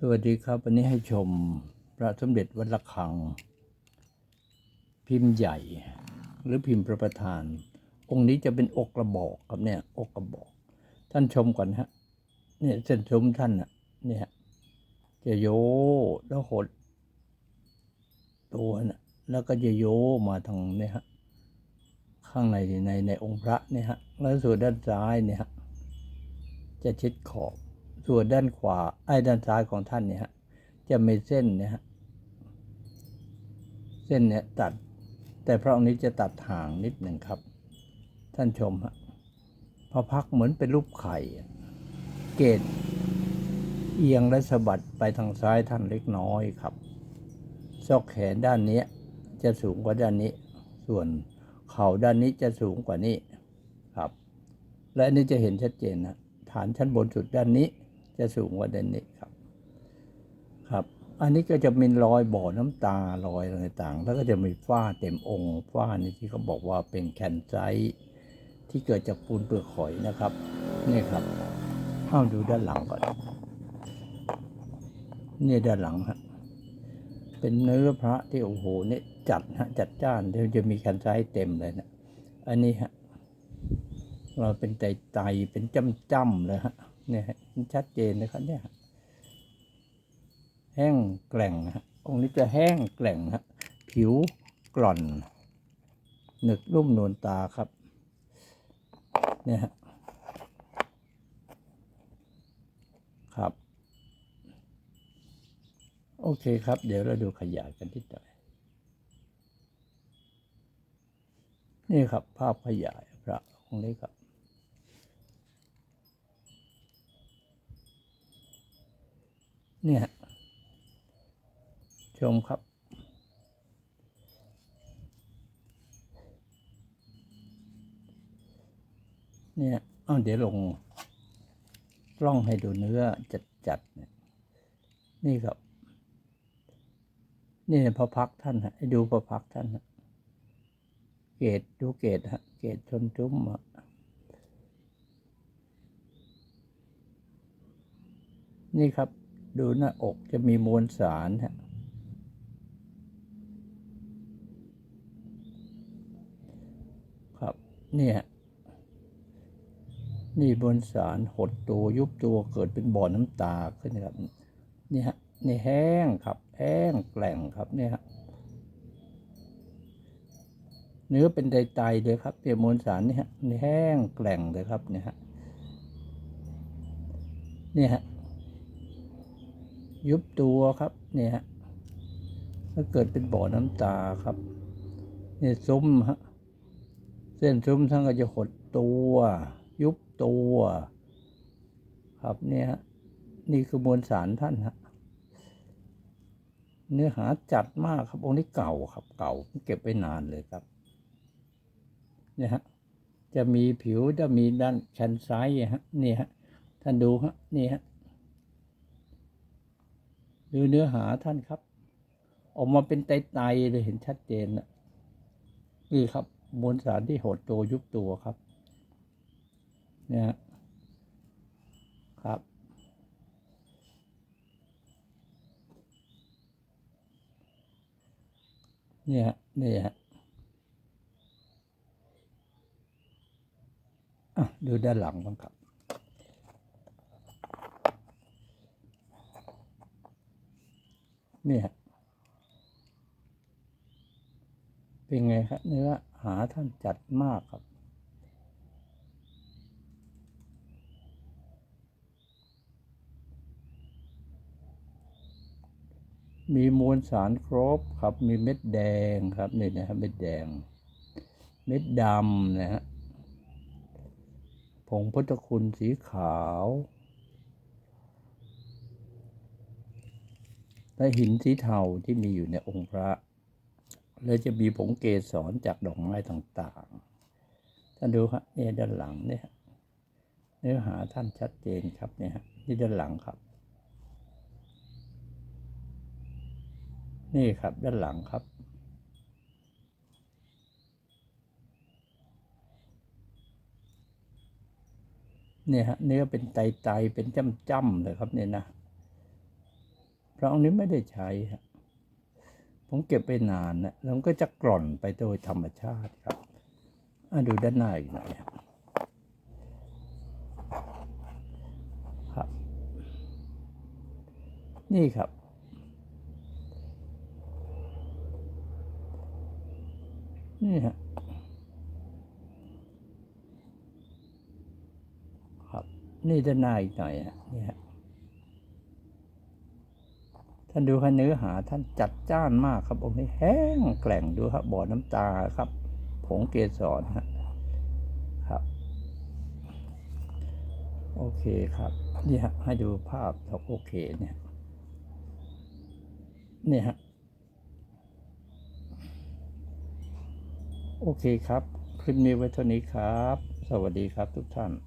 สวัสดีครับ วันนี้ให้ชมพระสมเด็จวัดระฆัง พิมพ์ใหญ่ หรือพิมพ์พระประธาน องค์นี้จะเป็นอกกระบอกครับเนี่ย อกกระบอก ท่านชมก่อนฮะเนี่ยเส้นชมท่านอะ เนี่ยจะโยแล้วหดตัวน่ะแล้วก็จะโยมาทางเนี่ยฮะข้างในในในองค์พระเนี่ยฮะแล้วส่วนด้านซ้ายเนี่ยฮะจะชิดขอบ ส่วนด้านขวาไอ้ด้านซ้ายของท่านเนี่ยฮะจะมีเส้นเนี่ยฮะเส้นเนี่ยตัด แต่พระองค์นี้จะตัดห่างนิดหนึ่งครับ ท่านชมฮะพอพักเหมือนเป็นรูปไข่ เกตเอียงและสะบัดไปทางซ้ายท่านเล็กน้อยครับซอกแขนด้านนี้จะสูงกว่าด้านนี้ ส่วนเข่าด้านนี้จะสูงกว่านี้ครับ และนนี้จะเห็นชัดเจนนะฐานชั้นบนสุดด้านนี้ จะสูงกว่าด้านนี้ครับ ครับ อันนี้ก็จะมีรอยบ่อน้ำตารอยอะไรต่างแล้วก็จะมีฝ้าเต็มองค์ฝ้านี่ที่เขาบอกว่าเป็นแคนไซต์ที่เกิดจากปูนเปลือกหอยนะครับนี่ครับเอาดูด้านหลังก่อนนี่ด้านหลังฮะเป็นเนื้อพระที่โอ้โหเนี่ยจัดฮะจัดจ้านเดี๋ยวจะมีแคนไซต์เต็มเลยนะอันนี้ฮะเราเป็นไตไตเป็นจำจ้ำๆเลยฮะ เนี่ยฮะชัดเจนเลยครับเนี่ยแห้งแกร่งฮะองค์นี้จะแห้งแกร่งฮะผิวกร่อน หนึกรุ่มนวลตาครับ เนี่ยฮะครับ โอเคครับ เดี๋ยวเราดูขยายกันที่ต่อยนี่ครับ ภาพขยายพระองค์นี้ครับ เนี่ย ชมครับ เนี่ยเอาเดี๋ยวลงกล้องให้ดูเนื้อจัดๆเนี่ยนี่ครับ นี่พระพักท่านฮะให้ดูพระพักท่านฮะเกตดูเกตฮะเกตชนจุ้มอะนี่ครับ ดูหน้าอกจะมีมวลสารฮะครับเนี่ยนี่บนสารหดตัวยุบตัวเกิดเป็นบ่อน้ำตาขึ้นครับนี่ฮะนี่แห้งครับแห้งแกร่งครับเนี่ยฮะเนื้อเป็นไตๆเลยครับเนี่ยมวลสารนี่ฮะนี่แห้งแกร่งเลยครับเนี่ยฮะนี่ฮะ ยุบตัวครับเนี่ยฮะแล้วเกิดเป็นบ่อน้ำตาครับเนี่ยซุ้มฮะเส้นซุ้มทั้งก็จะหดตัว ยุบตัว ครับเนี่ยนี่คือมวลสารท่านฮะเนื้อหาจัดมากครับองค์นี้เก่าครับ เก่าเก็บไว้นานเลยครับเนี่ยฮะจะมีผิวจะมีด้านแขนซ้ายฮะนี่ฮะท่านดูฮะนี่ฮะ ดูเนื้อหาท่านครับ ออกมาเป็นไตๆเลยเห็นชัดเจนนะนี่ครับมวลสารที่หดตัวยุบตัวครับ เนี่ยครับ เนี่ยฮะนี่ฮะอะดูด้านหลังบ้างครับ เนี่ย เป็นไงครับเนื้อหาท่านจัดมากครับ มีมวลสารครบครับ มีเม็ดแดงครับนี่นะครับเม็ดแดง เม็ดดำนะฮะผงพุทธคุณสีขาว และหินสีเทาที่มีอยู่ในองค์พระ แล้วจะมีผงเกสรจากดอกไม้ต่างๆ ท่านดูฮะเนี่ยด้านหลังเนี่ยเนื้อหาท่านชัดเจนครับเนี่ยฮะนี่ด้านหลังครับ นี่ครับด้านหลังครับเนี่ยฮะเนื้อเป็นไตๆเป็นจ้ำๆเลยครับเนี่ยนะเพราะองค์นี้ไม่ได้ใช้ฮะ ผมเก็บไปนานนะแล้วมันก็จะกร่อนไปโดยธรรมชาติครับอะดูด้านหน้าอีกหน่อยครับครับ นี่ครับ นี่ฮะครับ นี่ด้านหน้าอีกหน่อยฮะนี่ฮะ ท่านดูค่ะเนื้อหาท่านจัดจ้านมากครับองค์นี้แห้งแกร่งดูครับบ่อน้ำตาครับ ผงเกสรฮะครับ โอเคครับนี่ฮะให้ดูภาพครับโอเคเนี่ยเนี่ยฮะโอเคครับ คลิปนี้ไว้เท่านี้ครับ สวัสดีครับทุกท่าน